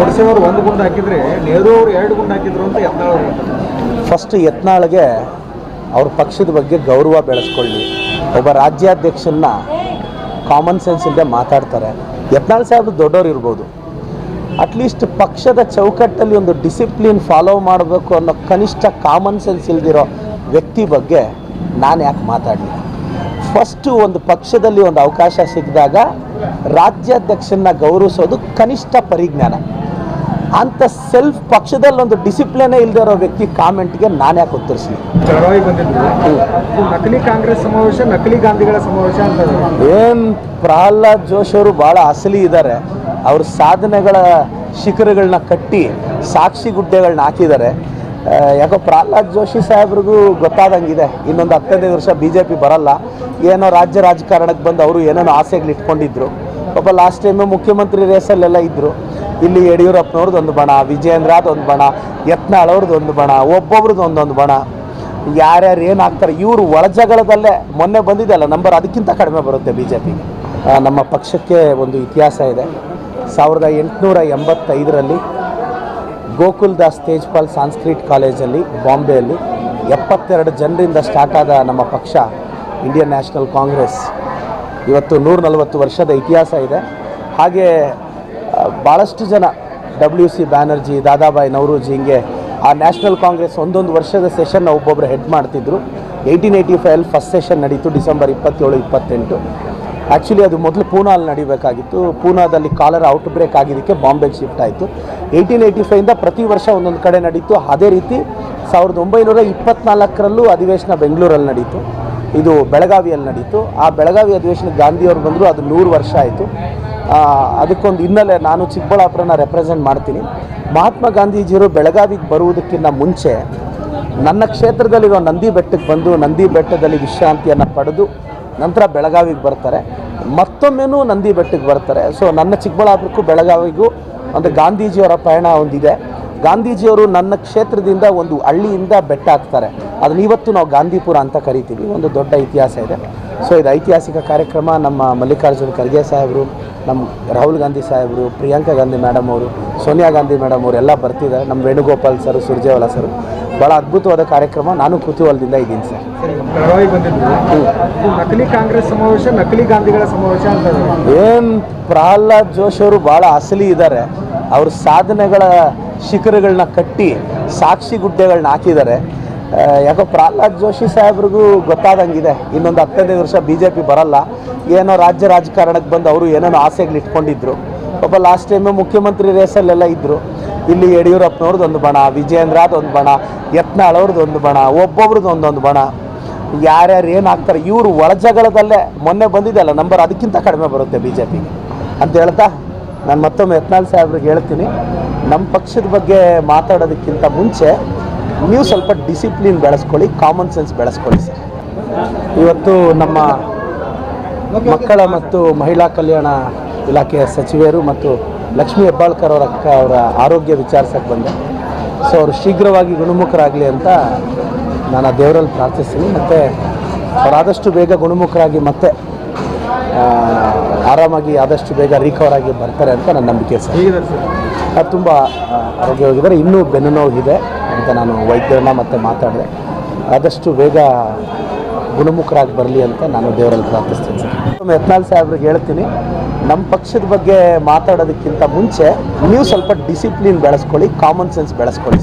ಅವರು ಒಂದು ಗುಂಡು ಹಾಕಿದ್ರೆ ನೆಹರು ಅವರು ಎರಡು ಗುಂಡು ಹಾಕಿದ್ರು ಅಂತ ಯತ್ನಾಳ್ ಫಸ್ಟ್ ಯತ್ನಾಳ್ಗೆ ಅವ್ರ ಪಕ್ಷದ ಬಗ್ಗೆ ಗೌರವ ಬೆಳೆಸ್ಕೊಳ್ಳಿ. ಒಬ್ಬ ರಾಜ್ಯಾಧ್ಯಕ್ಷನ್ನ ಕಾಮನ್ ಸೆನ್ಸ್ ಇಲ್ಲದೆ ಮಾತಾಡ್ತಾರೆ. ಯತ್ನಾಳ್ ಸಾಹೇಬ್ ದೊಡ್ಡವ್ರು ಇರ್ಬೋದು. ಅಟ್ಲೀಸ್ಟ್ ಪಕ್ಷದ ಚೌಕಟ್ಟಲ್ಲಿ ಒಂದು ಡಿಸಿಪ್ಲಿನ್ ಫಾಲೋ ಮಾಡಬೇಕು ಅನ್ನೋ ಕನಿಷ್ಠ ಕಾಮನ್ ಸೆನ್ಸ್ ಇಲ್ದಿರೋ ವ್ಯಕ್ತಿ ಬಗ್ಗೆ ನಾನು ಯಾಕೆ ಮಾತಾಡಲಿ ಫಸ್ಟು ಒಂದು ಪಕ್ಷದಲ್ಲಿ ಒಂದು ಅವಕಾಶ ಸಿಕ್ಕಿದಾಗ ರಾಜ್ಯಾಧ್ಯಕ್ಷನ್ನ ಗೌರವಿಸೋದು ಕನಿಷ್ಠ ಪರಿಜ್ಞಾನ. ಅಂತ ಸೆಲ್ಫ್ ಪಕ್ಷದಲ್ಲಿ ಒಂದು ಡಿಸಿಪ್ಲಿನೇ ಇಲ್ಲದೆ ಇರೋ ವ್ಯಕ್ತಿ ಕಾಮೆಂಟ್ಗೆ ನಾನು ಯಾಕೆ ಉತ್ತರಿಸಲಿ? ಬಂದಿದ್ರು. ನಕಲಿ ಕಾಂಗ್ರೆಸ್ ಸಮಾವೇಶ ನಕಲಿ ಗಾಂಧಿಗಳ ಸಮಾವೇಶ ಅಂತ. ಏನು ಪ್ರಹ್ಲಾದ್ ಜೋಶಿ ಅವರು ಭಾಳ ಅಸಲಿ ಇದ್ದಾರೆ ಅವ್ರ ಸಾಧನೆಗಳ ಶಿಖರಗಳನ್ನ ಕಟ್ಟಿ ಸಾಕ್ಷಿ ಗುಡ್ಡೆಗಳನ್ನ ಹಾಕಿದ್ದಾರೆ ಯಾಕೋ ಪ್ರಹ್ಲಾದ್ ಜೋಶಿ ಸಾಹೇಬ್ರಿಗೂ ಗೊತ್ತಾದಂಗಿದೆ. ಇನ್ನೊಂದು ಹತ್ತೈದು ವರ್ಷ ಬಿ ಜೆ ಪಿ ಬರಲ್ಲ. ಏನೋ ರಾಜ್ಯ ರಾಜಕಾರಣಕ್ಕೆ ಬಂದು ಅವರು ಏನೇನೋ ಆಸೆಗಳು ಇಟ್ಕೊಂಡಿದ್ರು. ಒಬ್ಬ ಲಾಸ್ಟ್ ಟೈಮು ಮುಖ್ಯಮಂತ್ರಿ ರೇಸಲ್ಲೆಲ್ಲ ಇದ್ದರು ಇಲ್ಲಿ ಯಡಿಯೂರಪ್ಪನವ್ರದ್ದು ಒಂದು ಬಣ, ವಿಜಯೇಂದ್ರದ್ದು ಒಂದು ಬಣ, ಯತ್ನಾಳವ್ರದ್ದು ಒಂದು ಬಣ, ಒಬ್ಬೊಬ್ರದ್ದು ಒಂದೊಂದು ಬಣ. ಯಾರ್ಯಾರು ಏನು ಆಗ್ತಾರೆ ಇವರು ಒಳಜಗಳದಲ್ಲೇ ಮೊನ್ನೆ ಬಂದಿದೆಯಲ್ಲ ನಂಬರ್ ಅದಕ್ಕಿಂತ ಕಡಿಮೆ ಬರುತ್ತೆ ಬಿ ಜೆ ಪಿಗೆ ನಮ್ಮ ಪಕ್ಷಕ್ಕೆ ಒಂದು ಇತಿಹಾಸ ಇದೆ. ಸಾವಿರದ ಎಂಟುನೂರ ಎಂಬತ್ತೈದರಲ್ಲಿ ಗೋಕುಲ್ ದಾಸ್ ತೇಜ್ಪಾಲ್ ಸಾಂಸ್ಕ್ರಿಟ್ ಕಾಲೇಜಲ್ಲಿ, ಬಾಂಬೆಯಲ್ಲಿ ಎಪ್ಪತ್ತೆರಡು ಜನರಿಂದ ಸ್ಟಾರ್ಟ್ ಆದ ನಮ್ಮ ಪಕ್ಷ, ಇಂಡಿಯನ್ ನ್ಯಾಷನಲ್ ಕಾಂಗ್ರೆಸ್. ಇವತ್ತು ನೂರ ನಲವತ್ತು ವರ್ಷದ ಇತಿಹಾಸ ಇದೆ. ಹಾಗೆ ಭಾಳಷ್ಟು ಜನ ಡಬ್ಲ್ಯೂ ಸಿ ಬ್ಯಾನರ್ಜಿ, ದಾದಾಬಾಯಿ ನವರೂಜಿ ಹಿಂಗೆ ಆ ನ್ಯಾಷನಲ್ ಕಾಂಗ್ರೆಸ್ ಒಂದೊಂದು ವರ್ಷದ ಸೆಷನ್ನ ಒಬ್ಬೊಬ್ಬರು ಹೆಡ್ ಮಾಡ್ತಿದ್ರು. ಏಯ್ಟೀನ್ ಏಯ್ಟಿ ಫೈವಲ್ಲಿ ಫಸ್ಟ್ ಸೆಷನ್ ನಡೀತು ಡಿಸೆಂಬರ್ ಇಪ್ಪತ್ತೇಳು, ಇಪ್ಪತ್ತೆಂಟು. ಆ್ಯಕ್ಚುಲಿ ಅದು ಮೊದಲು ಪೂನಾಲ್ಲಿ ನಡಿಬೇಕಾಗಿತ್ತು. ಪೂನಾದಲ್ಲಿ ಕಾಲರ್ ಔಟ್ ಬ್ರೇಕ್ ಆಗಿದ್ದಕ್ಕೆ ಬಾಂಬೆಗೆ ಶಿಫ್ಟ್ ಆಯಿತು. ಏಯ್ಟೀನ್ ಏಯ್ಟಿ ಫೈವಿಂದ ಪ್ರತಿ ವರ್ಷ ಒಂದೊಂದು ಕಡೆ ನಡೀತು. ಅದೇ ರೀತಿ ಸಾವಿರದ ಒಂಬೈನೂರ ಇಪ್ಪತ್ನಾಲ್ಕರಲ್ಲೂ ಅಧಿವೇಶನ ಬೆಂಗಳೂರಲ್ಲಿ ನಡೀತು. ಇದು ಬೆಳಗಾವಿಯಲ್ಲಿ ನಡೀತು. ಆ ಬೆಳಗಾವಿ ಅಧಿವೇಶನ ಗಾಂಧಿಯವರು ಬಂದರು, ಅದು ನೂರು ವರ್ಷ ಆಯಿತು. ಅದಕ್ಕೊಂದು ಹಿನ್ನೆಲೆ ನಾನು ಚಿಕ್ಕಬಳ್ಳಾಪುರನ ರೆಪ್ರೆಸೆಂಟ್ ಮಾಡ್ತೀನಿ. ಮಹಾತ್ಮ ಗಾಂಧೀಜಿಯವರು ಬೆಳಗಾವಿಗೆ ಬರುವುದಕ್ಕಿಂತ ಮುಂಚೆ ನನ್ನ ಕ್ಷೇತ್ರದಲ್ಲಿರೋ ನಂದಿ ಬೆಟ್ಟಕ್ಕೆ ಬಂದು ನಂದಿ ಬೆಟ್ಟದಲ್ಲಿ ವಿಶ್ರಾಂತಿಯನ್ನು ಪಡೆದು ನಂತರ ಬೆಳಗಾವಿಗೆ ಬರ್ತಾರೆ. ಮತ್ತೊಮ್ಮೆನೂ ನಂದಿ ಬೆಟ್ಟಕ್ಕೆ ಬರ್ತಾರೆ. ಸೊ ನನ್ನ ಚಿಕ್ಕಬಳ್ಳಾಪುರಕ್ಕೂ ಬೆಳಗಾವಿಗೂ ಒಂದು ಗಾಂಧೀಜಿಯವರ ಪಯಣ ಒಂದಿದೆ. ಗಾಂಧೀಜಿಯವರು ನನ್ನ ಕ್ಷೇತ್ರದಿಂದ ಒಂದು ಹಳ್ಳಿಯಿಂದ ಬೆಟ್ಟ ಹಾಕ್ತಾರೆ. ಅದನ್ನ ಇವತ್ತು ನಾವು ಗಾಂಧಿಪುರ ಅಂತ ಕರಿತೀವಿ. ಒಂದು ದೊಡ್ಡ ಇತಿಹಾಸ ಇದೆ. ಸೊ ಇದು ಐತಿಹಾಸಿಕ ಕಾರ್ಯಕ್ರಮ. ನಮ್ಮ ಮಲ್ಲಿಕಾರ್ಜುನ ಖರ್ಗೆ ಸಾಹೇಬರು ನಮ್ಮ ರಾಹುಲ್ ಗಾಂಧಿ ಸಾಹೇಬರು ಪ್ರಿಯಾಂಕಾ ಗಾಂಧಿ ಮೇಡಮ್ ಅವರು ಸೋನಿಯಾ ಗಾಂಧಿ ಮೇಡಮ್ ಅವರು ಎಲ್ಲ ಬರ್ತಿದ್ದಾರೆ. ನಮ್ಮ ವೇಣುಗೋಪಾಲ್ ಸರ್ ಸುರ್ಜೇವಾಲಾ ಸರ್. ಭಾಳ ಅದ್ಭುತವಾದ ಕಾರ್ಯಕ್ರಮ. ನಾನು ಕುತೂಹಲದಿಂದ ಇದ್ದೀನಿ ಸರ್. ನಕಲಿ ಕಾಂಗ್ರೆಸ್ ಸಮಾವೇಶ ನಕಲಿ ಗಾಂಧಿಗಳ ಸಮಾವೇಶ ಅಂತ ಏನು ಪ್ರಹ್ಲಾದ್ ಜೋಶಿ ಅವರು ಭಾಳ ಅಸಲಿ ಇದ್ದಾರೆ ಅವ್ರ ಸಾಧನೆಗಳ ಶಿಖರಗಳನ್ನ ಕಟ್ಟಿ ಸಾಕ್ಷಿ ಗುಡ್ಡೆಗಳನ್ನ ಹಾಕಿದ್ದಾರೆ. ಯಾಕೋ ಪ್ರಹ್ಲಾದ್ ಜೋಶಿ ಸಾಹೇಬ್ರಿಗೂ ಗೊತ್ತಾದಂಗಿದೆ, ಇನ್ನೊಂದು ಹತ್ತೈದು ವರ್ಷ ಬಿ ಜೆ ಪಿ ಬರಲ್ಲ. ಏನೋ ರಾಜ್ಯ ರಾಜಕಾರಣಕ್ಕೆ ಬಂದು ಅವರು ಏನೇನೋ ಆಸೆಗಳು ಇಟ್ಕೊಂಡಿದ್ರು. ಒಬ್ಬ ಲಾಸ್ಟ್ ಟೈಮು ಮುಖ್ಯಮಂತ್ರಿ ರೇಸಲ್ಲೆಲ್ಲ ಇದ್ದರು ಇಲ್ಲಿ ಯಡಿಯೂರಪ್ಪನವ್ರದ್ದು ಒಂದು ಬಣ, ವಿಜಯೇಂದ್ರದ್ದು ಒಂದು ಬಣ ಯತ್ನಾಳ್ ಅವ್ರದ್ದು ಒಂದು ಬಣ, ಒಬ್ಬೊಬ್ರದ್ದು ಒಂದೊಂದು ಬಣ. ಯಾರ್ಯಾರು ಏನು ಹಾಕ್ತಾರೆ ಇವರು ಒಳಜಗಳದಲ್ಲೇ ಮೊನ್ನೆ ಬಂದಿದೆಯಲ್ಲ ನಂಬರ್ ಅದಕ್ಕಿಂತ ಕಡಿಮೆ ಬರುತ್ತೆ ಬಿ ಜೆ ಪಿಗೆ ಅಂತ ಹೇಳ್ತಾ ನಾನು ಮತ್ತೊಮ್ಮೆ ಯತ್ನಾಳ್ ಸಾಹೇಬ್ರಿಗೆ ಹೇಳ್ತೀನಿ ನಮ್ಮ ಪಕ್ಷದ ಬಗ್ಗೆ ಮಾತಾಡೋದಕ್ಕಿಂತ ಮುಂಚೆ ನೀವು ಸ್ವಲ್ಪ ಡಿಸಿಪ್ಲಿನ್ ಬೆಳೆಸ್ಕೊಳ್ಳಿ ಕಾಮನ್ ಸೆನ್ಸ್ ಬೆಳೆಸ್ಕೊಳ್ಳಿ ಸರ್. ಇವತ್ತು ನಮ್ಮ ಮಕ್ಕಳ ಮತ್ತು ಮಹಿಳಾ ಕಲ್ಯಾಣ ಇಲಾಖೆಯ ಸಚಿವೆಯರು ಮತ್ತು ಲಕ್ಷ್ಮೀ ಹೆಬ್ಬಾಳ್ಕರ್ ಅವರ ಅಕ್ಕ ಅವರ ಆರೋಗ್ಯ ವಿಚಾರಿಸಕ್ಕೆ ಬಂದೆ. ಸೊ ಅವರು ಶೀಘ್ರವಾಗಿ ಗುಣಮುಖರಾಗಲಿ ಅಂತ ನಾನು ಆ ದೇವರಲ್ಲಿ ಪ್ರಾರ್ಥಿಸ್ತೀನಿ. ಮತ್ತು ಅವರಾದಷ್ಟು ಬೇಗ ಗುಣಮುಖರಾಗಿ ಮತ್ತೆ ಆರಾಮಾಗಿ ಆದಷ್ಟು ಬೇಗ ರಿಕವರ್ ಆಗಿ ಬರ್ತಾರೆ ಅಂತ ನನ್ನ ನಂಬಿಕೆ ಸರ್. ಸರ್? ಅದು ತುಂಬ ಆರೋಗ್ಯವಾಗಿದ್ದಾರೆ. ಇನ್ನೂ ಬೆನ್ನು ನೋವು ಇದೆ. ಅಂತ ನಾನು ವೈದ್ಯರನ್ನ ಮತ್ತೆ ಮಾತಾಡಿದೆ. ಆದಷ್ಟು ಬೇಗ ಗುಣಮುಖರಾಗಿ ಬರಲಿ ಅಂತ ನಾನು ದೇವರಲ್ಲಿ ಪ್ರಾರ್ಥಿಸ್ತೀನಿ ಸರ್. ಸಾಹೇಬ್ರಿಗೆ ಹೇಳ್ತೀನಿ ನಮ್ಮ ಪಕ್ಷದ ಬಗ್ಗೆ ಮಾತಾಡೋದಕ್ಕಿಂತ ಮುಂಚೆ ನೀವು ಸ್ವಲ್ಪ ಡಿಸಿಪ್ಲಿನ್ ಬೆಳೆಸ್ಕೊಳ್ಳಿ ಕಾಮನ್ ಸೆನ್ಸ್ ಬೆಳೆಸ್ಕೊಳ್ಳಿ